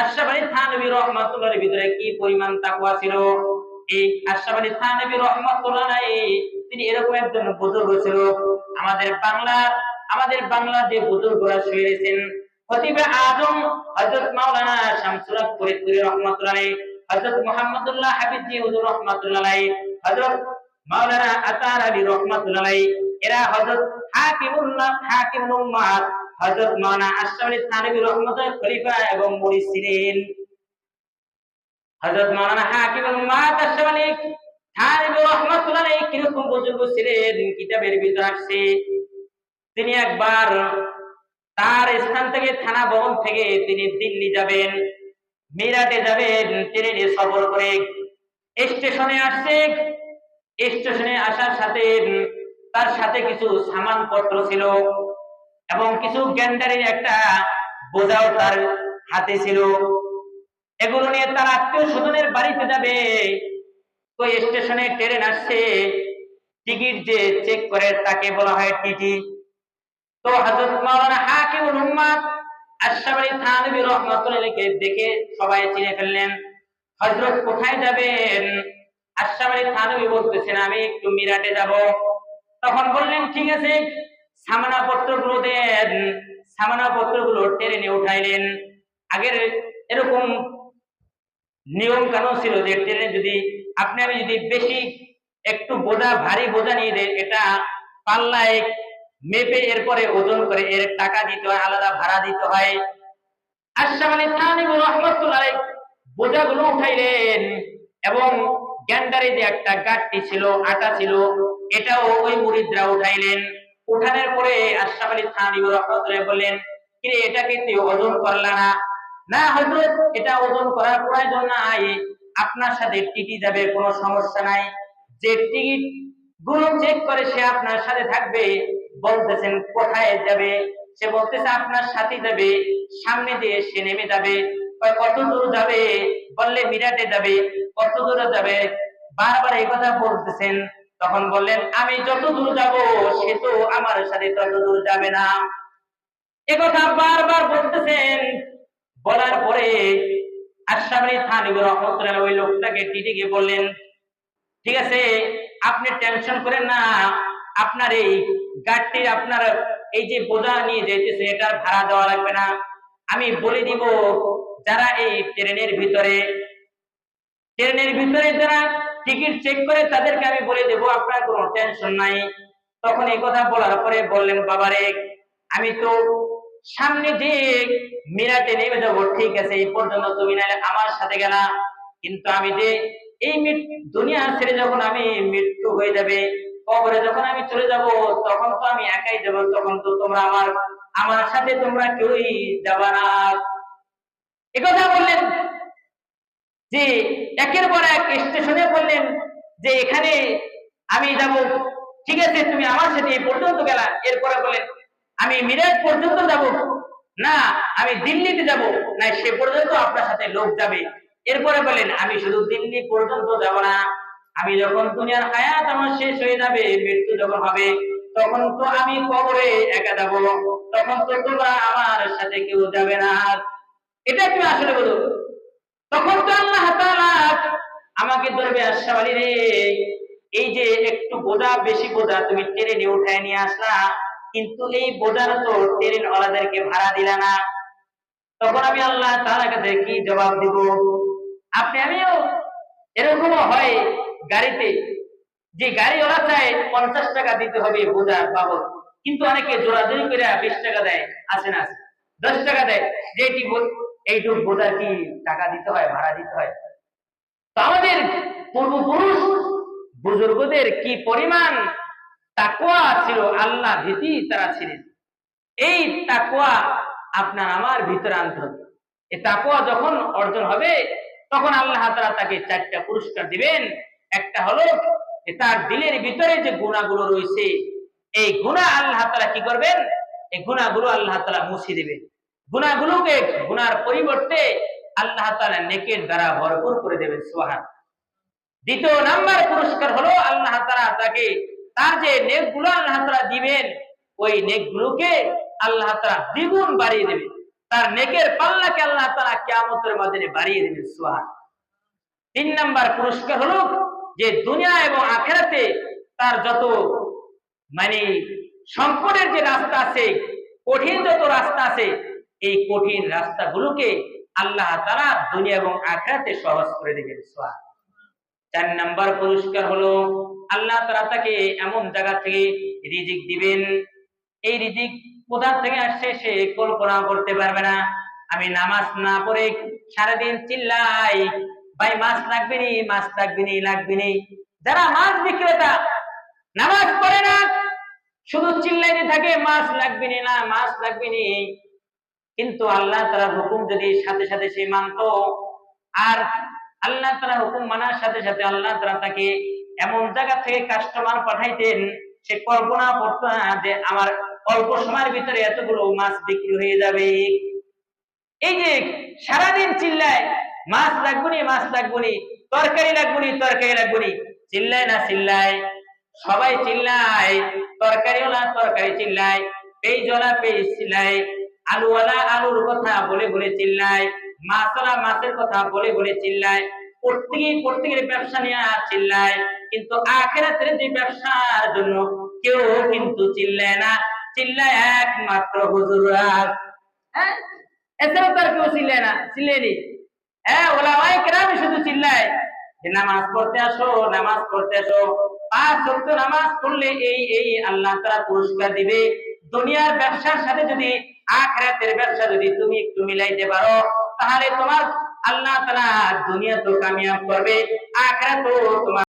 আশরাফ থানবী রহমাতুল্লাহর ভিতরে কি পরিমাণ তাকওয়া ছিল? এই আশরাফ থানবী রহমাতুল্লাহ তিনি এরকম একজন বুজুর্গ ছিল। আমাদের বাংলার আমাদের বাংলার যে বুজুর্গরা শুয়ে রয়েছেন, খতিবে আজম, হযরত মাওলানা শামসুল হক ফরিদপুরি রহমাতুল্লাহ হযরত মুহাম্মদুল্লাহ হাবিবজি হুজুর রহমাতুল্লাহ হযরত মাওলানা আতার আলী রহমাতুল্লাহ এরা হযরত হাকিমুল্লাহ হাকিমুল উম্মাত হযরত মাওলানা আশরাফ আলী থানবী রহমাতুল্লাহ খলিফা এবং মুরিদ ছিলেন হযরত মাওলানা হাকিমুল উম্মাত আশরাফ আলী থানবী রহমাতুল্লাহ আলাইহি কীরকম বুজুর্গ ছিলেন, কিতাবের ভিতর আসছে। তিনি একবার তার স্থান থেকে থানা ভবন থেকে তিনি দিল্লি যাবেন মিরাটে যাবেন ট্রেনে সফর করে স্টেশনে আসছে। স্টেশনে আসার সাথে তার সাথে কিছু সামান পত্র ছিল। এবং কিছু গ্যান্ডারের একটা বোঝাও তার হাতে ছিল। এগুলো নিয়ে তার আত্মীয় স্বজনের বাড়িতে যাবে। তো স্টেশনে ট্রেন আসছে। টিকিট যে চেক করে তাকে বলা হয় টিটি। তো হযরত মাওলানা হাকিমুল উম্মাত আশরাফ আলী থানভী দেখে সবাই চিনে ফেললেন, হযরত কোথায় যাবেন? আশরাফ থানভী বলতেছেন, আমি একটু মিরাটে যাব। তখন বললেন, ঠিক আছে। সামানা পত্রগুলো দেন সামানা পত্রগুলো ট্রেনে উঠাইলেন। আগের এরকম নিয়ম কানুন ছিল যে ট্রেনে যদি, আপনি আমি যদি বেশি একটু বোঝা, ভারী বোঝা নিয়ে দেয় এটা পাল্লায় মেপে এরপরে ওজন করে এর টাকা দিতে হয়, আলাদা ভাড়া দিতে হয়। বোঝাগুলো উঠাইলেন এবং গ্যান্ডারে যে একটা গাঠটি ছিল, আটা ছিল, এটাও ওই মুরিদরা উঠাইলেন। উঠানোর পরে আশরাফ আলী বললেন ওজন করলা না? না এটা ওজন করার প্রয়োজন নাই। আপনার সাথে টিটি যাবে, কোনো সমস্যা নাই। যে টিকিট চেক করে সে আপনার সাথে থাকবে। বলতেছেন, কোথায় যাবে? সে বলতেছে, আপনার সাথে যাবে। সামনে দিয়ে সে নেমে যাবে। কত দূর যাবে? বললে, মিরাটে যাবে। কত দূরে যাবে? বারবার এই কথা বলতেছেন। তখন বললেন, আমি যত দূর যাব, সে তো আমার সাথে তত দূর যাবে না। একথা বারবার বলতেছেন। বলার পরে আলী থানভী রহমতুল্লাহ ওই লোকটাকে টিটিকে বললেন, ঠিক আছে, আপনি টেনশন করেন না। আপনার এই গাড়িটি আপনার এই যে বোঝা নিয়ে যেতেছে এটার ভাড়া দেওয়া লাগবে না। আমি বলে দিব, যারা এই ট্রেনের ভিতরে ট্রেনের ভিতরে যারা টিকিট চেক করে তাদেরকে আমি বলে দেব, আপনার কোনো টেনশন নাই। তখন এই কথা বলার পরে বললেন, বাবারে, আমি তো সামনে যে মিরাটে নেমে যাব, ঠিক আছে, এই পর্যন্ত তুমি নাহলে আমার সাথে গেলা। কিন্তু আমি যে এই দুনিয়া ছেড়ে যখন আমি মৃত্যু হয়ে যাবে, কবরে যখন আমি চলে যাব, তখন তো আমি একাই যাব, তখন তো তোমরা আমার আমার সাথে তোমরা কেউই যাবা না। একথা বললেন যে একের পর এক স্টেশনে বললেন যে, এখানে আমি যাব। ঠিক আছে, তুমি আমার সাথে এই পর্যন্ত গেলা। এরপরে বলেন আমি মিরাজ পর্যন্ত যাব? না, আমি দিল্লিতে যাব। না, সে পর্যন্ত আপনার সাথে লোক যাবে। এরপরে বলেন আমি শুধু দিল্লি পর্যন্ত যাব না। আমি যখন দুনিয়ার হায়াত আমার শেষ হয়ে যাবে, মৃত্যু যখন হবে, তখন তো আমি কবরে একা যাব। তখন তো তোমরা আমার সাথে কেউ যাবে না। এটা তুমি আসলে বলো তখন তো আল্লাহ আমাকে ধরবে আশরাফ রে। এই যে একটু বোঝা, বেশি বোঝা, তুমি ট্রেনে উঠায় নিয়ে আসলা। কিন্তু এই বোঝার তো ট্রেন ওয়ালাদেরকে ভাড়া দিলা না। তখন আমি আল্লাহ তাআলা কাছে কি জবাব দিব? আপনি, আমিও এরকম হয় গাড়িতে। যে গাড়ি গাড়িওয়ালা চায় পঞ্চাশ টাকা দিতে হবে বোঝা বাবদ। কিন্তু অনেকে জোরাজোরি করে বিশ টাকা দেয়, আছে না দশ টাকা দেয়, যে কি এইটুক বোঝা কি টাকা দিতে হয়, ভাড়া দিতে হয়? তো আমাদের পূর্বপুরুষ বুজুর্গদের কি পরিমাণ তাকুয়া ছিল? আল্লাহ ভীতি তারা ছিলেন। এই তাকওয়া আপনার আমার ভিতরে আনতে হবে। এই তাকুয়া যখন অর্জন হবে, তখন আল্লাহ তাআলা তাকে চারটা পুরস্কার দিবেন। একটা হলো তার দিলের ভিতরে যে গুণাগুলো রয়েছে, এই গুণা আল্লাহ তাআলা কি করবেন? এই গুণাগুলো আল্লাহ তাআলা মুছে দিবেন। গুণাগুলোকে গুনার পরিবর্তে আল্লাহ তাআলা নেকের দ্বারা ভরপুর করে দেবেন, সুবহান। দ্বিতীয় নাম্বার পুরস্কার হলো আল্লাহ তাআলা তাকে তার যে নেকগুলো আল্লাহ তাআলা দিবেন, ওই নেকগুলোকে আল্লাহ তাআলা দ্বিগুণ বাড়িয়ে দেবেন। তার নেকের পাল্লাকে আল্লাহ তারা কেয়ামতের মাধ্যমে বাড়িয়ে দেবেন সোহান তিন নাম্বার পুরস্কার হলো যে দুনিয়া এবং আখেরাতে তার যত মানে সংকটের যে রাস্তা আছে, কঠিন যত রাস্তা আছে এই কঠিন রাস্তাগুলোকে আল্লাহ তারা দুনিয়া এবং আখেরাতে সহজ করে দেবেন সোহান চার নাম্বার পুরস্কার হলো, আল্লাহ তারা তাকে এমন জায়গা থেকে রিজিক দিবেন, এই রিজিক কোথা থেকে আসছে সে কল্পনা করতে পারবে না। আমি নামাজ না পড়ে সারাদিন চিল্লাই, ভাই, মাছ লাগবে নি, মাছ লাগবে নি লাগবে নি। যারা মাছ বিক্রেতা, নামাজ পড়ে না, শুধু চিল্লাইতে থাকে, মাছ লাগবে নি না, মাছ লাগবে নি। কিন্তু আল্লাহ তারা হুকুম যদি সাথে সাথে সে মানতো, আর আল্লাহ তারা হুকুম মানার সাথে সাথে আল্লাহ তারা তাকে এমন জায়গা থেকে কাস্টমার পাঠাইতেন, সে কল্পনা করতো না যে আমার অল্প সময়ের ভিতরে এতগুলো মাছ বিক্রি হয়ে যাবে। এই যে সারাদিন চিল্লায়, মাছ লাগবনি মাছ লাগবনি তরকারি লাগবনি তরকারি লাগবনি চিল্লায় না চিল্লায়? সবাই চিল্লায় তরকারিওয়ালা তরকারি চিল্লায় পেঁয়াজওয়ালা পেঁয়াজ চিল্লায়? আলুওয়ালা আলুর কথা বলে বলে চিল্লায়, মাছওয়ালা মাছের কথা বলে বলে চিল্লায়, প্রত্যেকেই প্রত্যেকের ব্যবসা নিয়ে চিল্লায়, কিন্তু আখেরাতের যে ব্যবসার জন্য কেউ কিন্তু চিল্লায় না। চিল্লায় একমাত্র হুজুরা হ্যাঁ? এছাড়া তার কেউ চিল্লায় না চিল্লেনি হ্যাঁ ওলামাই কেরামে শুধু চিল্লায়। যে নামাজ পড়তে আসো, নামাজ পড়তে আসো, পাঁচ নামাজ পড়লে এই এই আল্লাহ তারা পুরস্কার দিবে। দুনিয়ার ব্যবসার সাথে যদি আখরাতের ব্যবসা যদি তুমি একটু মিলাইতে পারো, তাহলে তোমার আল্লাহ তালা দুনিয়া তো কামিয়াব করবে আখরাত তোমার